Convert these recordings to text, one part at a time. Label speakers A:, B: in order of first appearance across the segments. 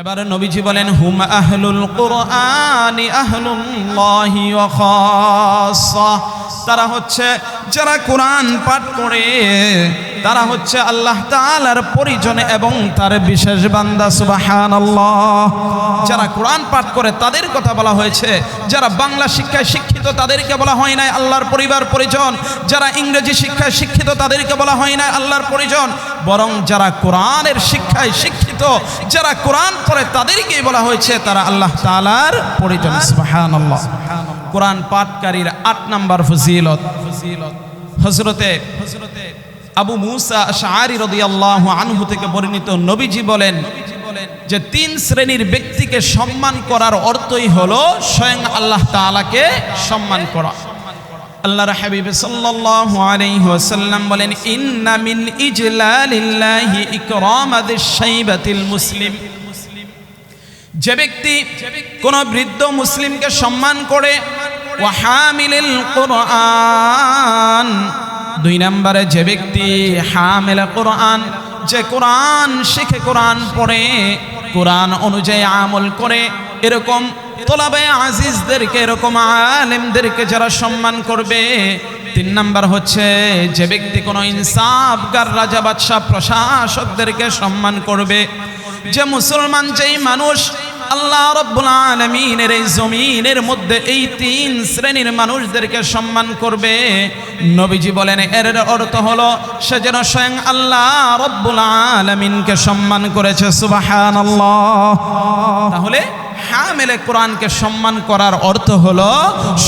A: এবারে নবীজি বলেন, হুম আহলুল কোরআনি আহলুল্লাহি তারা হচ্ছে যারা কোরআন পাঠ করে, তারা হচ্ছে আল্লাহ তাআলার পরিজনে এবং তার বিশেষ বান্দা, সুবহানাল্লাহ। যারা কোরআন পাঠ করে, তাদের কথা বলা হয়েছে। যারা বাংলা শিক্ষায় শিক্ষিত, তাদেরকে বলা হয় নাই আল্লাহর পরিবার পরিজন। যারা ইংরেজি শিক্ষায় শিক্ষিত, তাদেরকে বলা হয় নাই আল্লাহর পরিজন। বরং যারা কোরআনের শিক্ষায় শিক্ষিত যারা কোরআন পড়ে তাদেরকেই বলা হয়েছে তারা আল্লাহ তাআলার পরিজন। কোরআন পাঠকারীর আট নাম্বার ফজিলত। হজরতে হজরতে আবু মুসা আশআরি রাদিয়াল্লাহু আনহু থেকে বর্ণিত নবীজি বলেন যে তিন শ্রেণির ব্যক্তিকে সম্মান করার অর্থই হলো স্বয়ং আল্লাহ তাআলাকে সম্মান করা। আল্লাহর হাবিব সাল্লাল্লাহু আলাইহি ওয়াসাল্লাম বলেন, ইন্না মিন ইজলালিল্লাহি ইকরামাদিশ শাইবাতিল মুসলিম। যে ব্যক্তি কোন বৃদ্ধ মুসলিমকে সম্মান করে ওয়াহামিলিল কোরআন। দুই নম্বরে যে ব্যক্তি হামিল কোরআন, যে কোরআন শিখে কোরআন পড়ে, কোরআন অনুযায়ী আমল করে, এরকম তোলাবে আজিজদেরকে, এরকম আলেমদেরকে যারা সম্মান করবে। তিন নাম্বার হচ্ছে, যে ব্যক্তি কোনো ইনসাফগার, রাজা বাদশাহ, প্রশাসকদেরকে সম্মান করবে, যে মুসলমান, যেই মানুষ, আল্লাহ রব্বুল আলমিনের এই জমিনের মধ্যে এই তিন শ্রেণির মানুষদেরকে সম্মান করবে। নবীজি বলেন, এর অর্থ হলো, সে যেন স্বয়ং আল্লাহ রব্বুল আলমিনকে সম্মান করেছে সুবাহান তাহলে হামেলে কোরআনকে সম্মান করার অর্থ হলো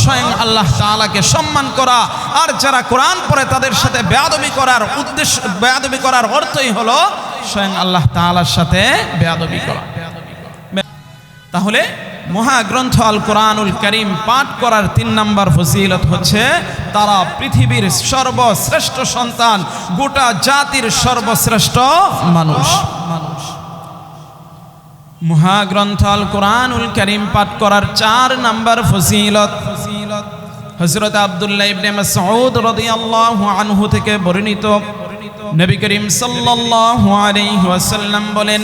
A: স্বয়ং আল্লাহ তাআলাকে সম্মান করা। আর যারা কোরআন পড়ে তাদের সাথে বেয়াদবি করার উদ্দেশ্য, বেয়াদবি করার অর্থই হলো স্বয়ং আল্লাহ তাআলার সাথে বেয়াদবি করা। তাহলে মহাগ্রন্থ আল কোরআনুল করিম পাঠ করার তিন নম্বর ফজিলত হচ্ছে, তারা পৃথিবীর সর্বশ্রেষ্ঠ সন্তান, গোটা জাতির সর্বশ্রেষ্ঠ মানুষ মানুষ। মহাগ্রন্থল কোরআনুল করিম পাঠ করার চার নাম্বার ফসিলত হজরত আবদুল্লাহ ইবনে মাসউদ রাদিয়াল্লাহু আনহু থেকে বর্ণিত। নবী করিম সাল্লাল্লাহু আলাইহি ওয়াসাল্লাম বলেন,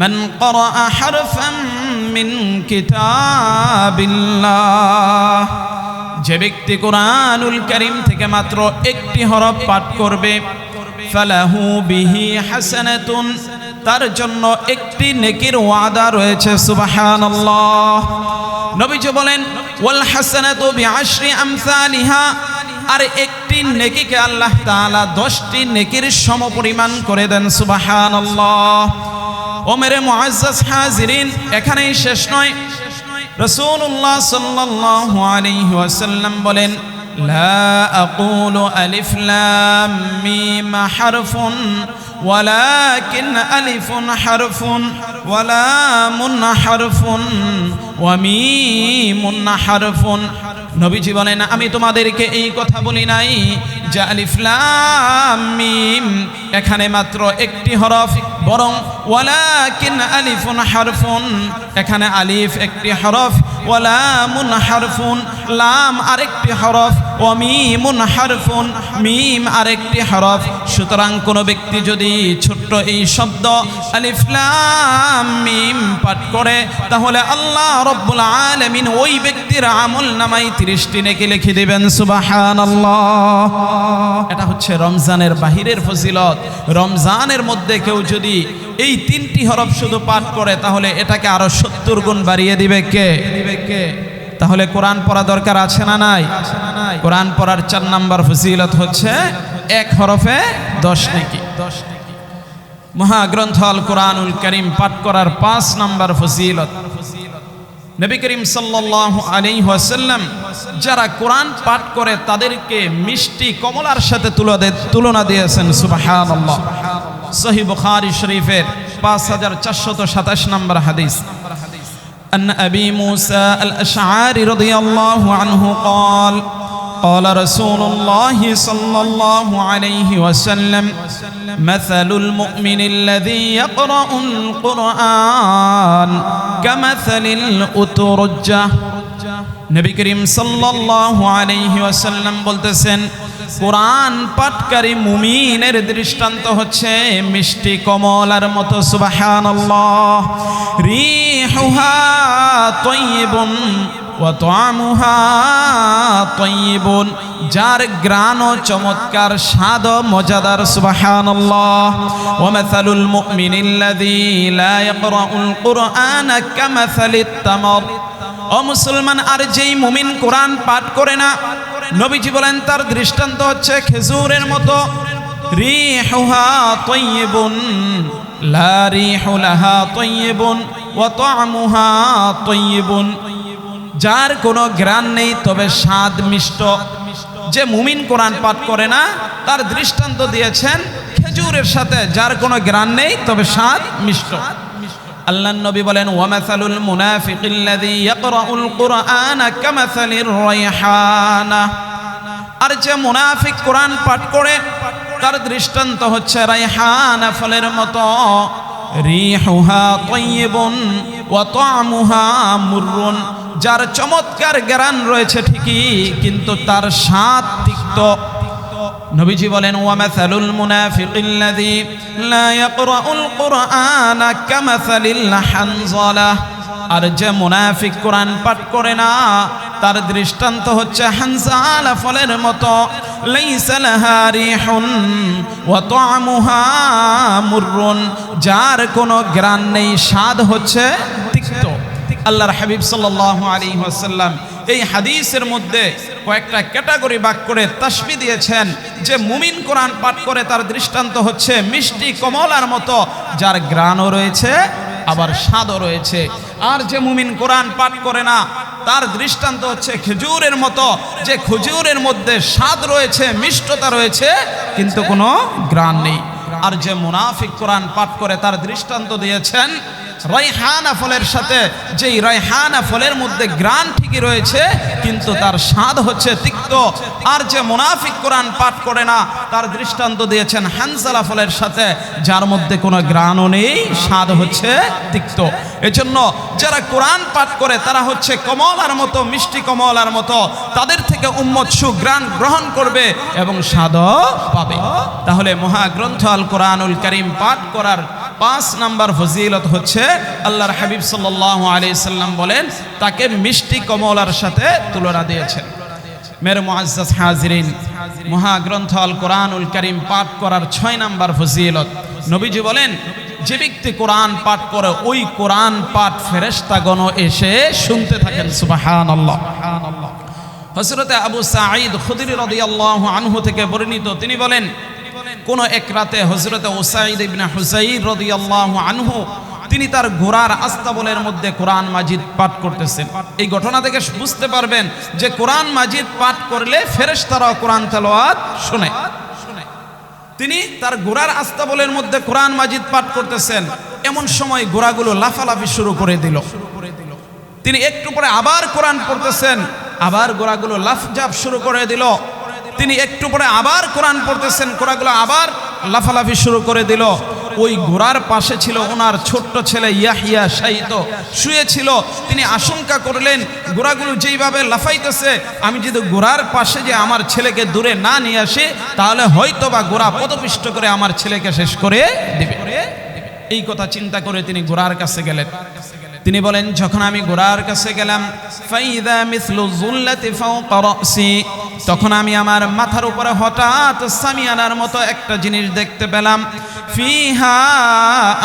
A: মান ক্বারা হারফান মিন কিতাবিল্লাহ। যে ব্যক্তি কোরআনুল করিম থেকে মাত্র একটি হরফ পাঠ করবে, ফালাহু বিহি হাসানাতুন। তার জন্য একটি নেকির ওয়াদা রয়েছে, সুবহানাল্লাহ। নবীজি বলেন, ওয়াল হাসানাতু বিআশরি আমসালিহা আর একটি নেকিকে আল্লাহ তাআলা 10টি নেকির সমপরিমাণ করে দেন, সুবহানাল্লাহ। ও মেরে মুআজ্জাজ হাজিরিন, এখানেই শেষ নয়। রাসূলুল্লাহ সাল্লাল্লাহু আলাইহি ওয়াসাল্লাম বলেন লা আকুলু আলিফ লাম মিম হারফুন ولكن ألف حرف ولام حرف وميم حرف নবীজি বলেন আমি তোমাদেরকে এই কথা বলি নাই যে আলিফ লাম মিম। এখানে মাত্র একটি হরফ, বরং ওয়ালাকিন আলিফুন হারফুন। এখানে আলিফ একটি হরফ, ওয়ালামুন হারফুন। লাম আরেকটি হরফ ও মিমুন হারফুন। মিম আরেকটি হরফ। সুতরাং কোনো ব্যক্তি যদি ছোট্ট এই শব্দ আলিফ লাম মিম পাঠ করে, তাহলে আল্লাহ রব্বুল আলামিন ওই ব্যক্তির আমল নামাই তিরিশটি নেকি লিখে দিবেন, সুবহানাল্লাহ। এটা হচ্ছে রমজানের বাহিরের ফজিলত। রমজানের মধ্যে কেউ যদি এই তিনটি হরফ শুধু পাঠ করে, তাহলে এটাকে আরও সত্তর গুণ বাড়িয়ে দিবে কে? দিবে কে তাহলে কোরআন পড়া দরকার আছে না নাই? কোরআন পড়ার চার নাম্বার ফজিলত হচ্ছে এক হরফে দশ নেকি। দশ নেকি মহাগ্রন্থ আল কোরআনুল করিম পাঠ করার পাঁচ নাম্বার ফজিলত। নবী করিম সাল্লাল্লাহু আলাইহি ওয়াসাল্লাম যারা কোরআন পাঠ করে তাদেরকে মিষ্টি কমলার সাথে তুলনা দিয়েছেন সুবহানাল্লাহ সহি বুখারী শরীফের পাঁচ হাজার চারশত সাতাশ নম্বর হাদিস أن أبي موسى الأشعري رضي الله عنه قال قال رسول الله صلى الله عليه وسلم مثل المؤمن الذي يقرأ القرآن كمثل الأترجة নবী করিম সাল্লাল্লাহু আলাইহি ওয়াসাল্লাম বলতেছেন কোরআন পাঠকারী মুমিনের দৃষ্টান্ত হচ্ছে মিষ্টি কমলার মতো সুবহানাল্লাহ রিহুহা তয়্যিবুন তয়্যিবুন যার গ্রাণ চমৎকার স্বাদ মজাদার, সুবহানাল্লাহ। ওয়া মাসালুল মুমিনিল্লাযী লা ইয়াকরাউল কুরআনা কামাসালিত তামার। ও মুসলমান, আর যেই মুমিন কোরআন পাঠ করে না, নবীজি বলেন, তার দৃষ্টান্ত হচ্ছে খেজুরের মতো। রিহুহা তয়্যিবুন লা রিহু লাহা তয়্যিবুন ওয়া তা'মুহা তয়্যিবুন যার কোনো গ্রান নেই, তবে স্বাদ মিষ্ট। যে মুমিন কোরআন পাঠ করে না, তার দৃষ্টান্ত দিয়েছেন খেজুরের সাথে। যার কোনো গ্রান নেই, তবে স্বাদ মিষ্ট। আল্লাহ নবী বলেন, ওয়ামাসালুল মুনাফিকিল্লাযী ইয়াকরাউল কুরআনা কামাসালির রায়হানা আর যে মুনাফিক কোরআন পাঠ করে, তার দৃষ্টান্ত হচ্ছে রায়হানা ফলের মতো। রিহুহা তাইয়িবুন ওয়া তা'মুহা মুররুন। যার চমৎকার জ্ঞান রয়েছে ঠিকই, কিন্তু তার স্বাদ তিক্ত। নবীজি বলেন ওয়া মাসালুল মুনাফিকিল্লাযী লা ইয়াকরাউল কুরআনা কামাসালিল হানজালাহ আর যে মুনাফিক কোরআন পাঠ করে না, তার দৃষ্টান্ত হচ্ছে হানজালা ফলের মতো। লাইসা লাহা রিহুন ওয়া মুররুন। যার কোনো গ্রান নেই, স্বাদ হচ্ছে আল্লাহর হাবিব সাল্লাল্লাহু আলাইহি ওয়াসাল্লাম এই হাদিসের মধ্যে কয়েকটা ক্যাটাগরি বাক করে তাসবি দিয়েছেন যে মুমিন কোরআন পাঠ করে তার দৃষ্টান্ত হচ্ছে মিষ্টি কমলার মতো, যার গ্রানও রয়েছে, আবার স্বাদও রয়েছে। আর যে মুমিন কোরআন পাঠ করে না, তার দৃষ্টান্ত হচ্ছে খেজুরের মতো, যে খেজুরের মধ্যে স্বাদ রয়েছে, মিষ্টতা রয়েছে, কিন্তু কোনো গ্রান নেই। আর যে মুনাফিক কোরআন পাঠ করে তার দৃষ্টান্ত দিয়েছেন রাইহানা ফলের সাথে, যেই রাইহানা ফলের মধ্যে গ্রান ঠিকই রয়েছে, কিন্তু তার স্বাদ হচ্ছে তিক্ত। আর যে মুনাফিক কোরআন পাঠ করে না, তার দৃষ্টান্ত দিয়েছেন হানসালা ফলের সাথে, যার মধ্যে কোনো গ্রানও নেই, স্বাদ হচ্ছে তিক্ত। এজন্য যারা কোরআন পাঠ করে, তারা হচ্ছে কমলার মতো, মিষ্টি কমলার মতো, তাদের থেকে উম্মত সুগ্রাণ গ্রহণ করবে এবং স্বাদও পাবে। তাহলে মহাগ্রন্থ আল কোরআনুল করিম পাঠ করার পাঁচ নাম্বার ফজিলত হচ্ছে, আল্লাহর হাবিব আলি সাল্লাম বলেন, তাকে মিষ্টি কমলার সাথে তুলনা দিয়েছেন। মের মুআজ্জাজ হাজিরিন, মহাগ্রন্থ আল কোরআনুল করিম পাঠ করার ছয় নাম্বার ফজিলত। নবীজি বলেন, যে ব্যক্তি কোরআন পাঠ করে, ওই কোরআন পাঠ ফেরেশতাগণ এসে শুনতে থাকেন, সুবহানাল্লাহ। হযরতে আবু সাঈদ খুদরি রাদিয়াল্লাহু আনহু থেকে বর্ণিত, তিনি বলেন কোন এক রাতে হজরত ওসাইদ ইবনে হুসাইর রাদিয়াল্লাহু আনহু, তিনি তার ঘোড়ার আস্তাবলের মধ্যে কোরআন মাজিদ পাঠ করতেছেন। এই ঘটনা থেকে বুঝতে পারবেন যে কোরআন মাজিদ পাঠ করলে ফেরেশতারাও কোরআন তেলাওয়াত শুনে। তিনি তার ঘোড়ার আস্তাবলের মধ্যে কোরআন মাজিদ পাঠ করতেছেন। এমন সময় ঘোড়াগুলো লাফালাফি শুরু করে দিল। তিনি একটু পরে আবার কোরআন পড়তেছেন। আবার গোড়াগুলো লাফজাপ শুরু করে দিল। তিনি একটু পরে আবার কোরআন পড়তেছেন ঘোড়াগুলো আবার লাফালাফি শুরু করে দিল। ওই ঘোড়ার পাশে ছিল ওনার ছোট্ট ছেলে ইয়াহিয়া শাহিত শুয়েছিল, তিনি আশঙ্কা করলেন, ঘোড়াগুলো যেইভাবে লাফাইতেছে, আমি যদি ঘোড়ার পাশে যে আমার ছেলেকে দূরে না নিয়ে আসি, তাহলে হয়তো বা ঘোড়া পদপিষ্ট করে আমার ছেলেকে শেষ করে দেবে। এই কথা চিন্তা করে তিনি ঘোড়ার কাছে গেলেন। তিনি বলেন, যখন আমি গোড়ার কাছে গেলাম, ফাইদা মিসলু জুল্লাতি ফাওকা রাসি, তখন আমি আমার মাথার উপরে হঠাৎ সামিয়ানার মতো একটা জিনিস দেখতে পেলাম। ফিহা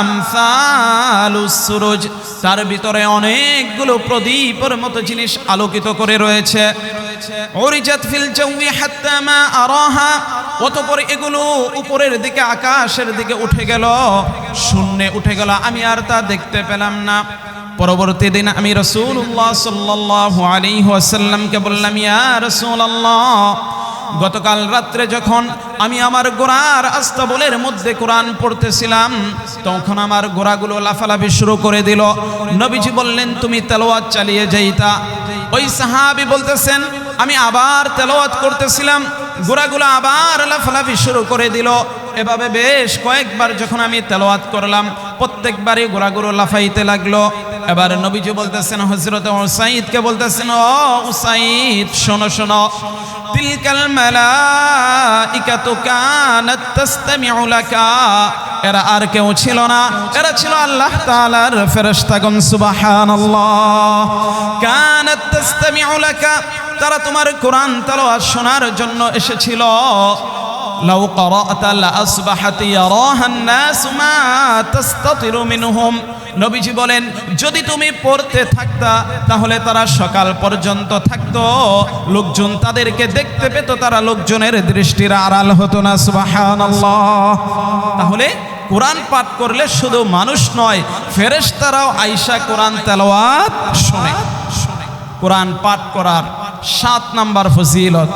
A: আমসালুস সুরুজ, তার ভিতরে অনেকগুলো প্রদীপের মতো জিনিস আলোকিত করে রয়েছে। উরিজাত ফিল জাওয়ি হাত্তা মা আরাহা, অতঃপর এগুলো উপরের দিকে, আকাশের দিকে উঠে গেল। শূন্যে উঠে গেল, আমি আর তা দেখতে পেলাম না। পরবর্তী দিন আমি রসুল্লাহ সাল্লাহ আলী ওয়াসাল্লামকে বললাম, ইয়া রসুল্লাহ গতকাল রাত্রে যখন আমি আমার গোড়ার আস্তাবলের মধ্যে কোরআন পড়তেছিলাম, তখন আমার গোড়াগুলো লাফালাফি শুরু করে দিল। নবীজি বললেন, তুমি তেলোয়াত চালিয়ে যাইতা। ওই সাহাবি বলতেছেন, আমি আবার তেলোয়াত করতেছিলাম, গোড়াগুলো আবার লাফালাফি শুরু করে দিল। এভাবে বেশ কয়েকবার যখন আমি তেলোয়াত করলাম, প্রত্যেকবারই গোড়াগুলো লাফাইতে লাগল। এবার নবীজি বলতেছেন হজরত ওসাইদকে বলতেছেন, ও উসাইদ, শোনো শোনো। তিলকাল মালাইকাতু কানাত তাসতামিউ লাকা। এরা আর কেউ ছিল না। এরা ছিল আল্লাহ তাআলার ফেরেশতাগণ, সুবহানাল্লাহ। কানাত তাসতামিউ লাকা, তারা তোমার কোরআন তেলাওয়াত শোনার জন্য এসেছিল। লাউ ক্বারাআতা লাসবাহাত ইয়ারাহা الناس মা তাসতাতিরু মিনহুম নবীজি বলেন যদি তুমি পড়তে থাকতা তাহলে তারা সকাল পর্যন্ত থাকতো লোকজন তাদেরকে দেখতে পেত তারা লোকজনের দৃষ্টির আড়াল হতো না সুবহানাল্লাহ তাহলে কোরআন পাঠ করলে শুধু মানুষ নয় ফেরেশতারাও আইসা কোরআন তেলাওয়াত শোনে কোরআন পাঠ করার সাত নাম্বার ফজিলত।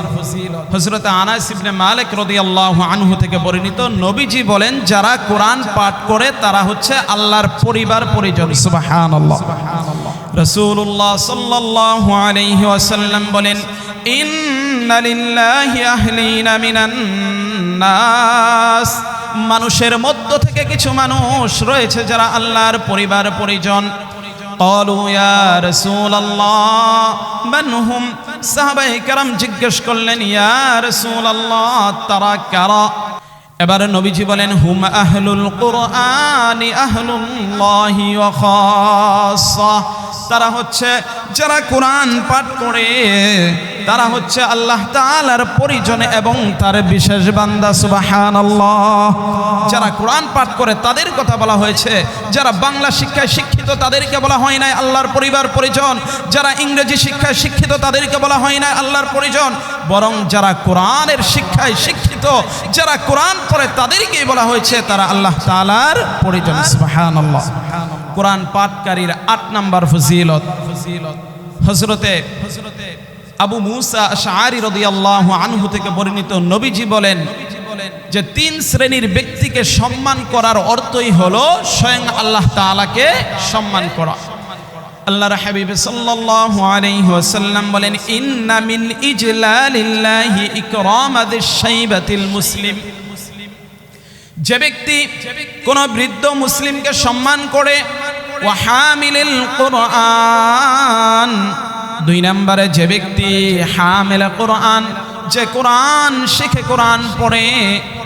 A: হজরত আনাস ইবনে মালিক রাদিয়াল্লাহু আনহু থেকে বর্ণিত নবীজি বলেন যারা কোরআন পাঠ করে তারা হচ্ছে আল্লাহর পরিবার পরিজন। সুবহানাল্লাহ। রাসূলুল্লাহ সাল্লাল্লাহু আলাইহি ওয়াসাল্লাম বলেন ইন্না লিল্লাহি আহলিনা মিনান নাস। মানুষের মধ্য থেকে কিছু মানুষ রয়েছে যারা আল্লাহর পরিবার পরিজন। قالوا يا رسول الله من هم সাহাবায়ে কেরাম জিজ্ঞেস করলেন ইয়া রাসূলুল্লাহ তারা কারা এবারে নবীজি বলেন হুম আহলুল কুরআনি আহলুল্লাহি ওয়া খাসসা তারা হচ্ছে যারা কোরআন পাঠ করে তারা হচ্ছে আল্লাহ তাআলার পরিজনে এবং তার বিশেষ বান্দা, সুবহানাল্লাহ। যারা কোরআন পাঠ করে তাদের কথা বলা হয়েছে। যারা বাংলা শিক্ষায় শিক্ষিত তাদেরকে বলা হয় নাই আল্লাহর পরিবার পরিজন। যারা ইংরেজি শিক্ষায় শিক্ষিত তাদেরকে বলা হয় নাই আল্লাহর পরিজন। বরং যারা কোরআনের শিক্ষায় শিক্ষিত, যারা কোরআন পড়ে তাদেরকেই বলা হয়েছে তারা আল্লাহ তাআলার পরিজন, সুবহানাল্লাহ। কোরআন পাঠকারীর আট নাম্বার ফজিলত। হজরতে হজরতে আবু মুসা আশআরি রাদিয়াল্লাহু আনহু থেকে বর্ণিত নবীজি বলেন যে তিন শ্রেণির ব্যক্তিকে সম্মান করার অর্থই হলো স্বয়ং আল্লাহ তাআলাকে সম্মান করা। আল্লাহর হাবিব সাল্লাল্লাহু আলাইহি ওয়াসাল্লাম বলেন, ইন্না মিন ইজলালিল্লাহি ইকরামাদিশ শাইবাতিল মুসলিম। যে ব্যক্তি কোন বৃদ্ধ মুসলিমকে সম্মান করে ওয়াহামিলিল কোরআন। দুই নম্বরে যে ব্যক্তি হামিল কোরআন, যে কোরআন শিখে কোরআন পড়ে,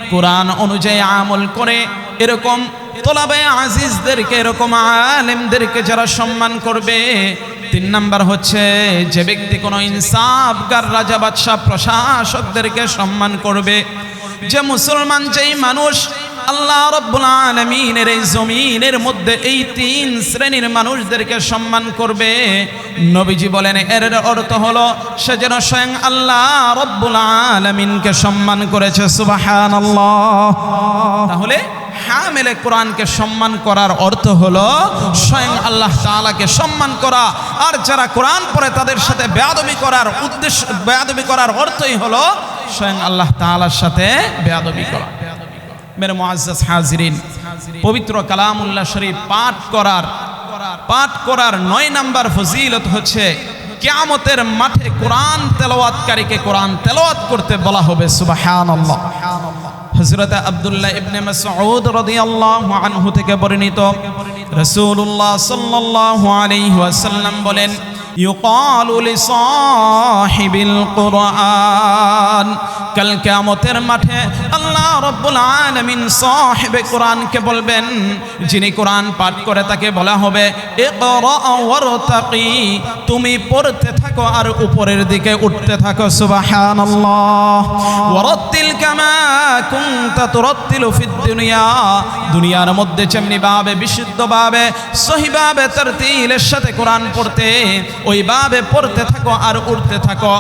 A: কোরআন অনুযায়ী আমল করে, এরকম তোলাবে আজিজদেরকে, এরকম আলেমদেরকে যারা সম্মান করবে। তিন নাম্বার হচ্ছে যে ব্যক্তি কোনো ইনসাফগার রাজা বাদশাহ প্রশাসকদেরকে সম্মান করবে। যে মুসলমান, যেই মানুষ আল্লাহ রব্বুল আলমিনের এই জমিনের মধ্যে এই তিন শ্রেণির মানুষদেরকে সম্মান করবে। নবীজি বলেন, এর অর্থ হলো, সে যেন স্বয়ং আল্লাহ রব্বুল আলমিনকে সম্মান করেছে। সুবাহান তাহলে হামেলে কোরআনকে সম্মান করার অর্থ হলো, স্বয়ং আল্লাহ তাআলাকে সম্মান করা। আর যারা কোরআন পড়ে, তাদের সাথে বেয়াদবি করার উদ্দেশ্য বেয়াদবি করার অর্থই হলো, স্বয়ং আল্লাহ তাআলার সাথে বেয়াদবি করা। মেরে মুআজ্জাজ হাজিরিন, পবিত্র কালামুল্লাহ শরীফ পাঠ করার পাঠ করার নয় নাম্বার ফজিলত হচ্ছে, কিয়ামতের মাঠে কোরআন তেলাওয়াতকারীকে কোরআন তেলাওয়াত করতে বলা হবে, সুবহানাল্লাহ। হযরত আব্দুল্লাহ ইবনে মাসউদ রাদিয়াল্লাহু আনহু থেকে বর্ণিত, রাসূলুল্লাহ সাল্লাল্লাহু আলাইহি ওয়াসাল্লাম বলেন يقال لصاحب القرآن কাল কিয়ামতের মাঠে আল্লাহ রব্বুল আলামিন সাহেবে কোরআনকে বলবেন যিনি কোরআন পাঠ করে তাকে বলা হবে ইকরা ওয়ারতাকি তুমি পড়তে থাকো আর উপরের দিকে উঠতে থাকো সুবহানাল্লাহ ওয়ারাত্তিল কামা কুনতা তুরাত্তিলু ফিদ দুনিয়া দুনিয়ার মধ্যে যেমনি ভাবে বিশুদ্ধভাবে সহিভাবে তারতিলের সাথে কোরআন পড়তে ওইভাবে পড়তে থাকো আর উঠতে থাকো।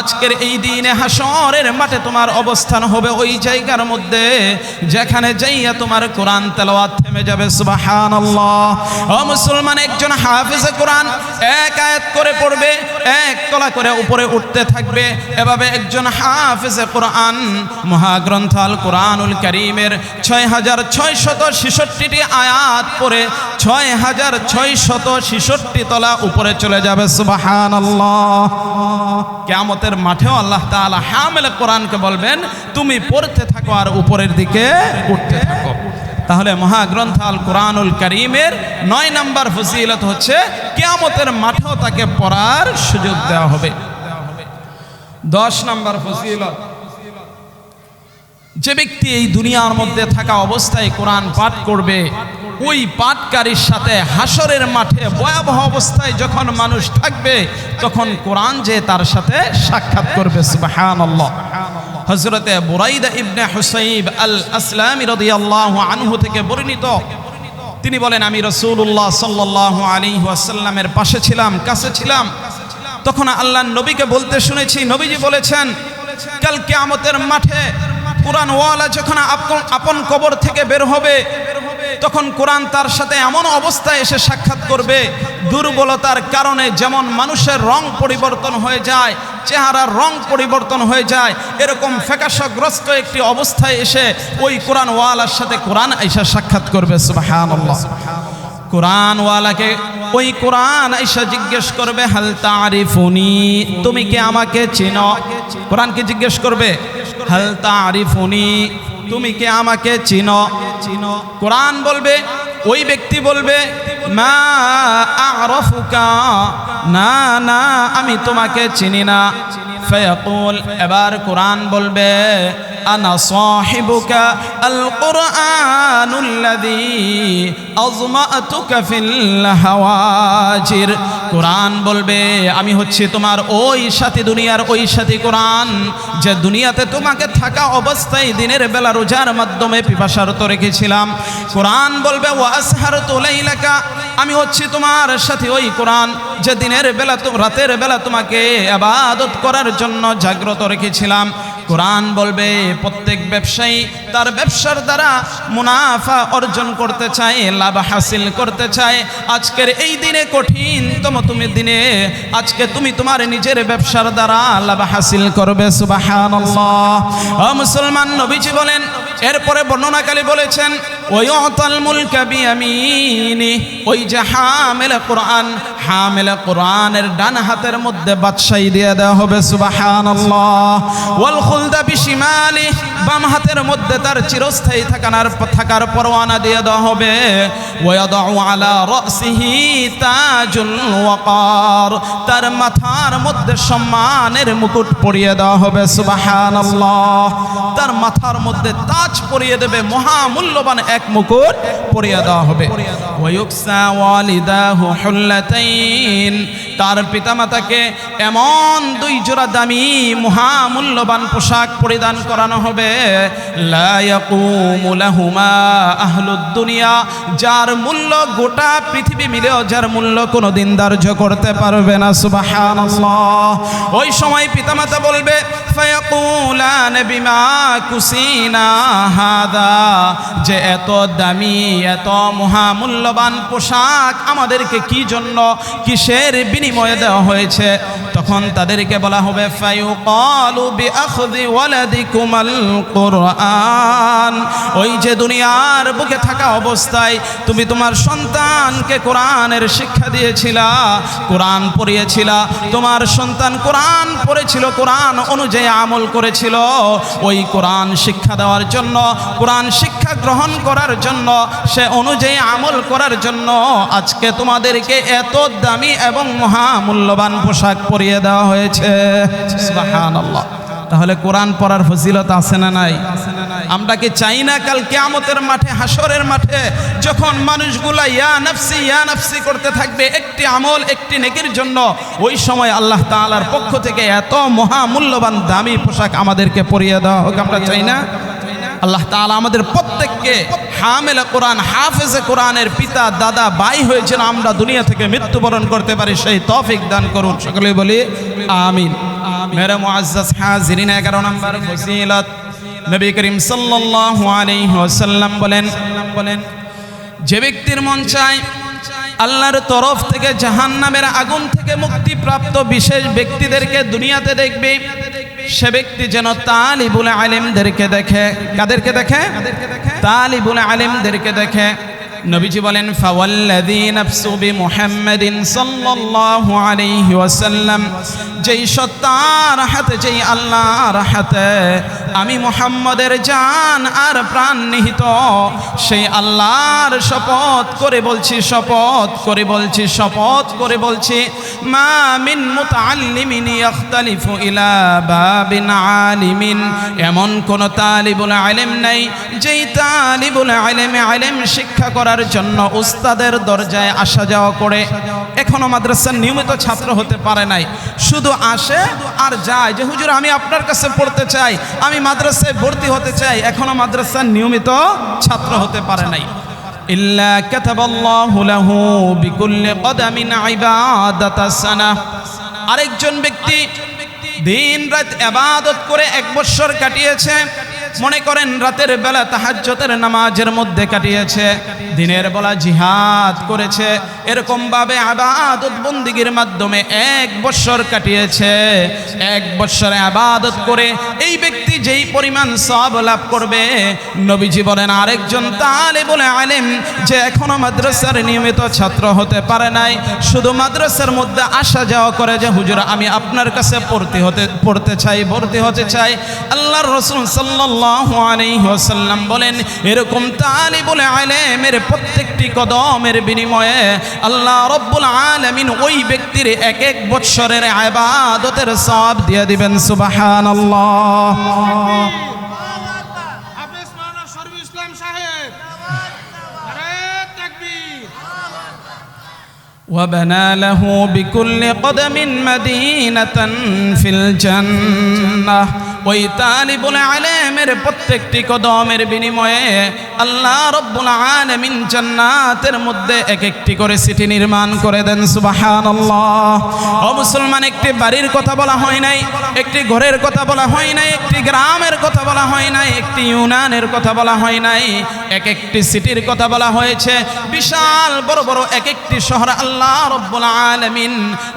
A: আজকের এই দিনে হাসরের মাঠে তোমার অবস্থান হবে ওই জায়গার মধ্যে, যেখানে যাইয়া তোমার কোরআন তেলাওয়াত থেমে যাবে, সুবহানাল্লাহ। মুসলমান, একজন হাফেজে কোরআন এক আয়াত করে পড়বে, এক কলা করে উপরে উঠতে থাকবে। এভাবে একজন হাফেজে কোরআন, মহাগ্রন্থাল কোরআনুল করিমের ছয় হাজার ছয় শত ছেষট্টিটি আয়াত পরে ছয় হাজার ছয় শত ছেষট্টি তলা উপরে চলে যাবে সুবাহান কেমতের মাঠেও আল্লাহ তাআলা হামেলে কোরআনকে বলবেন, তুমি পড়তে থাকো আর উপরের দিকে উঠতে থাকো। তাহলে মহাগ্রন্থ আল কোরআনুল করিমের নয় নম্বর ফজিলত হচ্ছে, কেয়ামতের মাঠেও তাকে পড়ার সুযোগ দেওয়া হবে। দশ নম্বর ফজিলত যে ব্যক্তি এই দুনিয়ার মধ্যে থাকা অবস্থায় কোরআন পাঠ করবে, ওই পাঠকারীর সাথে হাসরের মাঠে ভয়াবহ অবস্থায় যখন মানুষ থাকবে, তখন কোরআন যে তার সাথে সাক্ষাৎ করবে হজরতে বুরাইদা ইবনে হুসাইব আল আসলামি রাদিয়াল্লাহু আনহু থেকে বর্ণিত। তিনি বলেন, আমি রসুল্লাহ সাল্লাহ আলী ওয়াসাল্লামের পাশে ছিলাম, কাছে ছিলাম। তখন আল্লাহ নবীকে বলতে শুনেছি, নবীজি বলেছেন, কাল কেয়ামতের মাঠে কোরআন ওয়ালা যখন আপন- কবর থেকে বের হবে, তখন কোরআন তার সাথে এমন অবস্থায় এসে সাক্ষাৎ করবে, দুর্বলতার কারণে যেমন মানুষের রং পরিবর্তন হয়ে যায়, চেহারার রং পরিবর্তন হয়ে যায়, এরকম ফেকাশগ্রস্ত একটি অবস্থায় এসে ওই কোরআন ওয়ালার সাথে কোরআন এসে সাক্ষাৎ করবে, সুবহানাল্লাহ। কোরআন ওয়ালাকে ওই কোরআন আইসা জিজ্ঞেস করবে, হাল তারিফুনি? তুমি কি আমাকে চেন? কোরআনকে জিজ্ঞেস করবে? হাল তারিফুনি? তুমি কে আমাকে চিনো চিনো? কোরআন বলবে, ওই ব্যক্তি বলবে মা না না, আমি তোমাকে চিনি না। ফয়াকুল, এবার কোরআন বলবে, আনা সাহিবুকা আল কুরআনুল্লাযী আযমাতুকা ফিল হাওয়াজির কোরআন বলবে, আমি হচ্ছে তোমার ওই সাথী দুনিয়ার ওই সাথী কোরআন, যে দুনিয়াতে তোমাকে থাকা অবস্থায় দিনের বেলা রোজার মাধ্যমে পিপাসারত রেখেছিলাম। কোরআন বলবে ওয়াসহার তোলাইলাকা আমি হচ্ছি তোমার সাথে ওই কোরআন যে দিনের বেলা রাতের বেলা তোমাকে আবাদত করার জন্য জাগ্রত রেখেছিলাম। কোরআন বলবে, প্রত্যেক ব্যবসায়ী তার ব্যবসার দ্বারা মুনাফা অর্জন করতে চায়, লাভ হাসিল করতে চায়। আজকের এই দিনে কঠিনতম তুমি দিনে, আজকে তুমি তোমার নিজের ব্যবসার দ্বারা লাভ হাসিল করবে ও মুসলমান, নবীজি বলেন, এরপরে বর্ণনাকালী বলেছেন ওই অতাল মুলকা বিয়ামিনি ওই যে হামেল কোরআন হামেল কোরআনের ডান হাতের মধ্যে বাদশাহী দিয়ে দেওয়া হবে, সুবহানাল্লাহ। ওয়াল খুলদা বিশিমালি, বাম হাতের মধ্যে তার চিরস্থায়ী থাকার থাকার পরোয়ানা দিয়ে দেওয়া হবে। ওয়াদাউ আলা রাসিহি তাজুল ওয়াকার, তার মাথার মধ্যে সম্মানের মুকুট পরিয়ে দেওয়া হবে, সুবহানাল্লাহ। তার মাথার মধ্যে তাজ পরিয়ে দেবে, মহামূল্যবান এক মুকুট পরিয়ে দেওয়া হবে। ওয়ায়ুকসা ওয়ালিদাহু হুল্লাতাইন তার পিতামাতাকে এমন দুই জোড়া দামি মহামূল্যবান পোশাক পরিধান করানো হবে। দুনিয়া, যার মূল্য গোটা পৃথিবী মিলেও যার মূল্য কোনো দিন ধার্য করতে পারবে না, সুবহানাল্লাহ। ওই সময় পিতামাতা বলবে যে এত দামি, এত মহামূল্যবান পোশাক আমাদেরকে কি জন্য কিসের বিনিময়ে দেওয়া হয়েছে? তখন তাদেরকে বলা হবে ওই যে দুনিয়ার বুকে থাকা অবস্থায় তুমি তোমার সন্তানকে কোরআনের শিক্ষা দিয়েছিলা, কোরআন পড়িয়েছিলা। তোমার সন্তান কোরআন পড়েছিল, কোরআন অনুযায়ী আমল করেছিল। ওই কোরআন শিক্ষা দেওয়ার জন্য, কোরআন শিক্ষা গ্রহণ করার জন্য, সে অনুযায়ী আমল করার জন্য আজকে তোমাদেরকে এত দামি এবং মহামূল্যবান পোশাক পরিয়ে দেওয়া হয়েছে। তাহলে কোরআন পড়ার ফজিলত আছে না নাই? আমরা কি চাই না কাল কেয়ামতের মাঠে হাসরের মাঠে, যখন মানুষগুলা ইয়া নাফসি ইয়া নাফসি করতে থাকবে, একটি আমল, একটি নেকির জন্য, ওই সময় আল্লাহ তাআলার পক্ষ থেকে এত মহামূল্যবান দামি পোশাক আমাদেরকে পরিয়ে দেওয়া হোক, আমরা চাই না? আল্লাহ তাআলা আমাদের প্রত্যেককে হামেলা কোরআন, হাফেজে কোরআনের পিতা, দাদা, ভাই হয়েছেন, আমরা দুনিয়া থেকে মৃত্যুবরণ করতে পারি, সেই তফিক দান করুন। সকলে বলি, আমিন। মেরে মুআজ্জাজ হাজিরিন 11 নম্বর ফজিলত। নবী করিম সাল্লাল্লাহু আলাইহি ওয়াসাল্লাম বলেন বলেন যে ব্যক্তির মন চায় আল্লাহর তরফ থেকে জাহান্নামের আগুন থেকে মুক্তিপ্রাপ্ত বিশেষ ব্যক্তিদেরকে দুনিয়াতে দেখবে সে ব্যক্তি যেন তালিবুল আলিমদেরকে দেখে। কাদেরকে দেখে? তালিবুল আলিমদেরকে দেখে। নবীজি বলেন, ফাওয়াল্লাযী নাফসু বিমুহাম্মাদিন সাল্লাল্লাহু আলাইহি ওয়াসাল্লাম, যেই সত্তার হাতে, যেই আল্লাহর হাতে আমি মোহাম্মদের জান আর প্রাণ নিহিত, সেই আল্লাহর শপথ করে বলছি, শপথ করে বলছি, শপথ করে বলছি, মা মিন মুতাআল্লিমিন ইয়াখতালিফু ইলা বাবিন আলিমিন। এমন কোন তালিবুল ইলম নাই, যেই তালিবুল ইলমে ইলম শিক্ষা করার জন্য উস্তাদের দরজায় আসা যাওয়া করে এখনো মাদ্রাসার নিয়মিত ছাত্র হতে পারে নাই শুধু আসে আর যায় যে হুজুর আমি আপনার কাছে পড়তে চাই আমি মাদ্রাসায় ভর্তি হতে চাই এখনো মাদ্রাসার নিয়মিত ছাত্র হতে পারে নাই إلا كتب الله له بكل قدم عبادة السنة আরেকজন ব্যক্তি দিন রাত এবাদত করে এক বছর কাটিয়েছে মনে করেন রাতের বেলা তাহাজ্জতের নামাজের মধ্যে কাটিয়েছে। দিনের বেলা জিহাদ করেছে। এরকম ভাবে আবাদত বন্দিগির মাধ্যমে এক বছর কাটিয়েছে। এক বছরে আবাদত করে এই ব্যক্তি যেই পরিমাণ সব লাভ করবে, নবীজি বলেন, আরেকজন তালে বলে আলেম যে এখনও মাদ্রাসার নিয়মিত ছাত্র হতে পারে নাই, শুধু মাদ্রাসার মধ্যে আসা যাওয়া করে যে, হুজুর, আমি আপনার কাছে পড়তে হতে, পড়তে চাই, ভর্তি হতে চাই। আল্লাহর রসুল ওয়াসাল্লাম বলেন, এরকম তালে বলে আলেমের প্রত্যেকটি কদমের বিনিময়ে আল্লাহ রব্বুল আলামিন ওই ব্যক্তির এক এক বৎসরের ইবাদতের সব দিয়ে দিবেন, সুবহানাল্লাহ।
B: হাফেজ
A: وبنى له بكل قدم مدينة في الجنة. ওই তালিবুল আলেমের প্রত্যেকটি কদমের বিনিময়ে আল্লাহ রব্বুল আলামিন জান্নাতের মধ্যে এক একটি করে সিটি নির্মাণ করে দেন, সুবহানাল্লাহ। ও মুসলমান, একটি বাড়ির কথা বলা হয় নাই, একটি ঘরের কথা বলা হয় নাই, একটি গ্রামের কথা বলা হয় নাই, একটি ইউনানের কথা বলা হয় নাই এক একটি সিটির কথা বলা হয়েছে। বিশাল, বড় বড় এক একটি শহর আল্লাহ রব্বুল আলামিন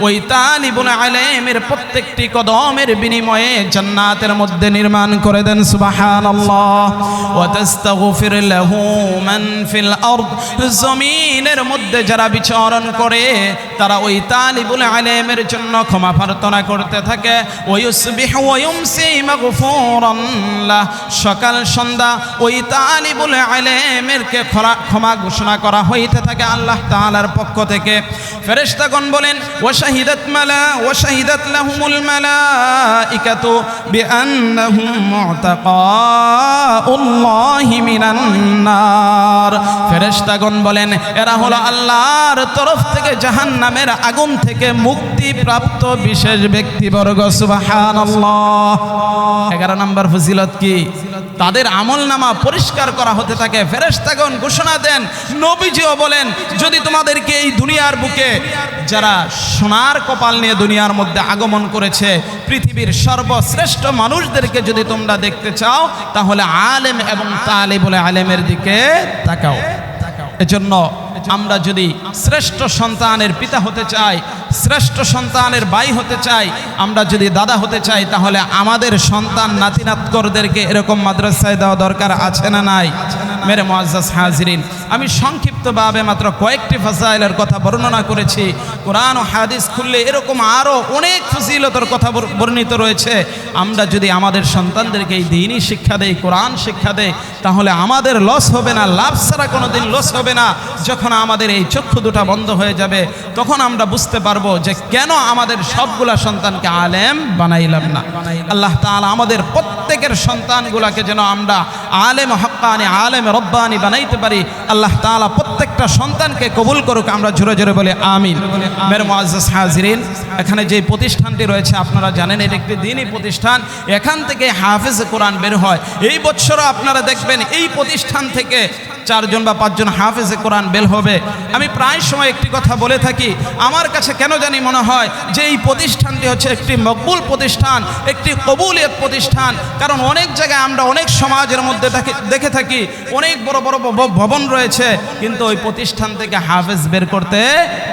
A: ওই তালিবুল আলেমের প্রত্যেকটি কদমের বিনিময়ে জান্নাতের মধ্যে নির্মাণ করে দেন, সুবহানাল্লাহ। ওয়া তাস্তাগফির লাহু মান ফিল আরদ। জমিনের মধ্যে যারা বিচরণ করে, তারা ওই তালিবুল আলেমের জন্য ক্ষমা প্রার্থনা করতে থাকে। ওই ইউসবিহু ওয়া ইউমসি মাগফুরান লাহ। সকাল, সন্ধ্যা ওই তালিবুল আলেমেরকে ক্ষমা- ক্ষমা ঘোষণা করা হইতে থাকে আল্লাহ তাআলার পক্ষ থেকে। ফেরেশতাগণ বলেন, ওয়া শাহিদাত মালা, ওয়া শাহিদাত লাহুমুল মালাইকাতু বিআন্নাহুম মুতাকাউল্লাহি মিনান নার ফেরেশতাগণ বলেন, এরা হলো আল্লাহর তরফ থেকে জাহান্নামের আগুন থেকে মুক্তি প্রাপ্ত বিশেষ ব্যক্তিবর্গ। সুবহানাল্লাহ। 11 নম্বর ফজিলত কি? তাদের আমল নামা পরিষ্কার করা হতে থাকে। ফেরেশতাগণ ঘোষণা দেন, নবীজিও বলেন, যদি তোমাদেরকে এই দুনিয়ার বুকে যারা সোনার কপাল নিয়ে দুনিয়ার মধ্যে আগমন করেছে, পৃথিবীর সর্বশ্রেষ্ঠ মানুষদেরকে যদি তোমরা দেখতে চাও, তাহলে আলেম এবং তালে বলে আলেমের দিকে তাকাও। এজন্য আমরা যদি শ্রেষ্ঠ সন্তানের পিতা হতে চাই শ্রেষ্ঠ সন্তানের ভাই হতে চাই, আমরা যদি দাদা হতে চাই, তাহলে আমাদের সন্তান নাতিনাতকরদেরকে এরকম মাদ্রাসায় দেওয়া দরকার আছে না নাই? মেরে মোয়াজ্জাজ হাজিরিন, আমি সংক্ষিপ্তভাবে মাত্র কয়েকটি ফাসাইলের কথা বর্ণনা করেছি। কোরআন ও হাদিস খুললে এরকম আরও অনেক ফজিলতর কথা বর্ণিত রয়েছে। আমরা যদি আমাদের সন্তানদেরকে এই দিনই শিক্ষা দেই, কোরআন শিক্ষা দেই, তাহলে আমাদের লস হবে না, লাভ ছাড়া কোনো দিন লস হবে না। যখন আমাদের এই চক্ষু দুটা বন্ধ হয়ে যাবে, তখন আমরা বুঝতে পারব যে কেন আমাদের সবগুলা সন্তানকে আলেম বানাইলাম না? আল্লাহ তাআলা আমাদের প্রত্যেকের সন্তানগুলাকে যেন আমরা আলেম হক্কানি আলেম রব্বানি বানাইতে পারি। আল্লাহ তাআলা প্রত্যেকটা সন্তানকে কবুল করুক, আমরা জোরে জোরে বলে আমিন। মেরে হাজিরিন, এখানে যে প্রতিষ্ঠানটি রয়েছে, আপনারা জানেন, এটা একটি দিনই প্রতিষ্ঠান। এখান থেকে হাফেজ কোরআন বের হয়। এই বছরও আপনারা দেখবেন, এই প্রতিষ্ঠান থেকে চারজন বা পাঁচজন হাফেজে কোরআন বেল হবে। আমি প্রায় সময় একটি কথা বলে থাকি, আমার কাছে কেন জানি মনে হয় যে এই প্রতিষ্ঠানটি হচ্ছে একটি মকবুল প্রতিষ্ঠান, একটি কবুলিয়ত প্রতিষ্ঠান। কারণ অনেক জায়গায় আমরা অনেক সমাজের মধ্যে দেখে থাকি, অনেক বড় বড় ভবন রয়েছে, কিন্তু ওই প্রতিষ্ঠান থেকে হাফেজ বের করতে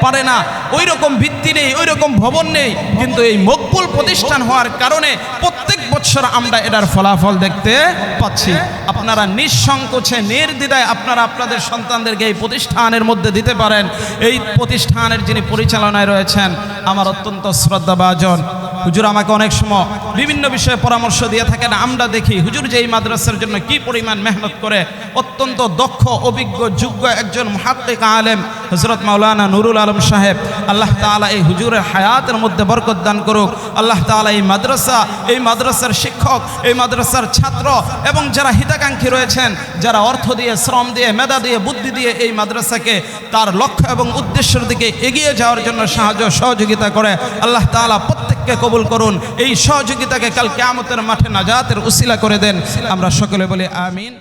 A: পারে না। ওই রকম ভিত্তি নেই ওই রকম ভবন নেই, কিন্তু এই মকবুল প্রতিষ্ঠান হওয়ার কারণে প্রত্যেক বছর আমরা এটার ফলাফল দেখতে পাচ্ছি। আপনারা নিঃসংকোচে, নির্দ্বিধায় আপনারা আপনাদের সন্তানদেরকে এই প্রতিষ্ঠানের মধ্যে দিতে পারেন। এই প্রতিষ্ঠানের যিনি পরিচালনায় রয়েছেন, আমার অত্যন্ত শ্রদ্ধাভাজন হুজুর আমাকে অনেক সময় বিভিন্ন বিষয়ে পরামর্শ দিয়ে থাকেন, আমরা দেখি হুজুর যে এই মাদ্রাসার জন্য কি পরিমাণ মেহনত করে, অত্যন্ত দক্ষ, অভিজ্ঞ, যোগ্য একজন মহাত্মিক আলেম হজরত মাওলানা নুরুল আলম সাহেব। আল্লাহ তাআলা এই হুজুরের হায়াতের মধ্যে বরকত দান করুক। আল্লাহ তাআলা এই মাদ্রাসা, এই মাদ্রাসার শিক্ষক, এই মাদ্রাসার ছাত্র এবং যারা হিতাকাঙ্ক্ষী রয়েছেন, যারা অর্থ দিয়ে, শ্রম দিয়ে, মেধা দিয়ে, বুদ্ধি দিয়ে এই মাদ্রাসাকে তার লক্ষ্য এবং উদ্দেশ্যের দিকে এগিয়ে যাওয়ার জন্য সাহায্য, সহযোগিতা করে, আল্লাহ তাআলা প্রত্যেককে কবুল করুন। এই সহযোগিতাকে কাল কেয়ামতের মাঠে নাজাতের উসিলা করে দেন। আমরা সকলে বলি আমিন।